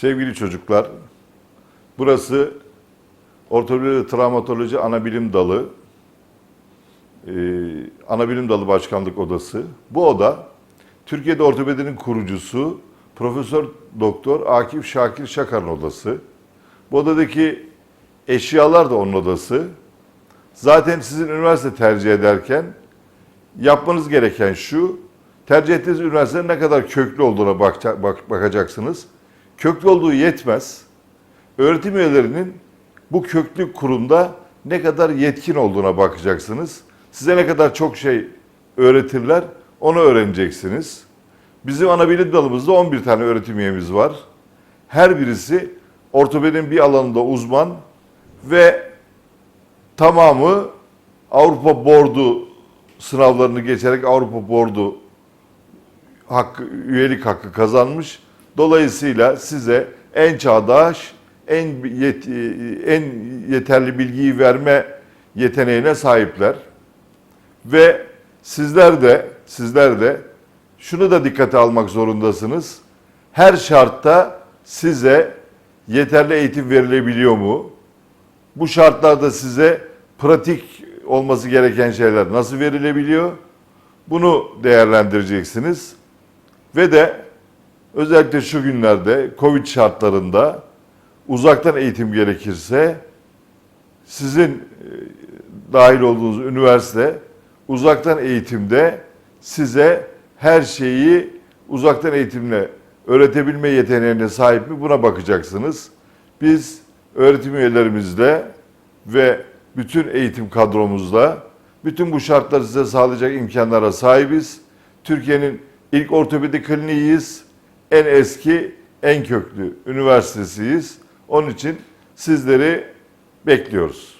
Sevgili çocuklar, burası Ortopedi Travmatoloji Anabilim Dalı, ee, Anabilim Dalı Başkanlık Odası. Bu oda, Türkiye'de ortopedinin kurucusu Profesör Doktor Akif Şakir Şakar'ın odası. Bu odadaki eşyalar da onun odası. Zaten sizin üniversite tercih ederken yapmanız gereken şu, tercih ettiğiniz üniversitenin ne kadar köklü olduğuna bakacaksınız. Köklü olduğu yetmez. Öğretim üyelerinin bu köklü kurumda ne kadar yetkin olduğuna bakacaksınız. Size ne kadar çok şey öğretirler, onu öğreneceksiniz. Bizim ana bilim dalımızda 11 tane öğretim üyemiz var. Her birisi ortopedinin bir alanında uzman ve tamamı Avrupa Bordu sınavlarını geçerek Avrupa Bordu hakkı, üyelik hakkı kazanmış. Dolayısıyla size en çağdaş, en yet, en yeterli bilgiyi verme yeteneğine sahipler. Ve sizler de sizler de şunu da dikkate almak zorundasınız. Her şartta size yeterli eğitim verilebiliyor mu? Bu şartlarda size pratik olması gereken şeyler nasıl verilebiliyor? Bunu değerlendireceksiniz. Ve de özellikle şu günlerde Covid şartlarında uzaktan eğitim gerekirse sizin e, dahil olduğunuz üniversite uzaktan eğitimde size her şeyi uzaktan eğitimle öğretebilme yeteneğine sahip mi buna bakacaksınız. Biz öğretim üyelerimizle ve bütün eğitim kadromuzla bütün bu şartları size sağlayacak imkanlara sahibiz. Türkiye'nin ilk ortopedi kliniğiyiz. En eski, en köklü üniversitesiyiz. Onun için sizleri bekliyoruz.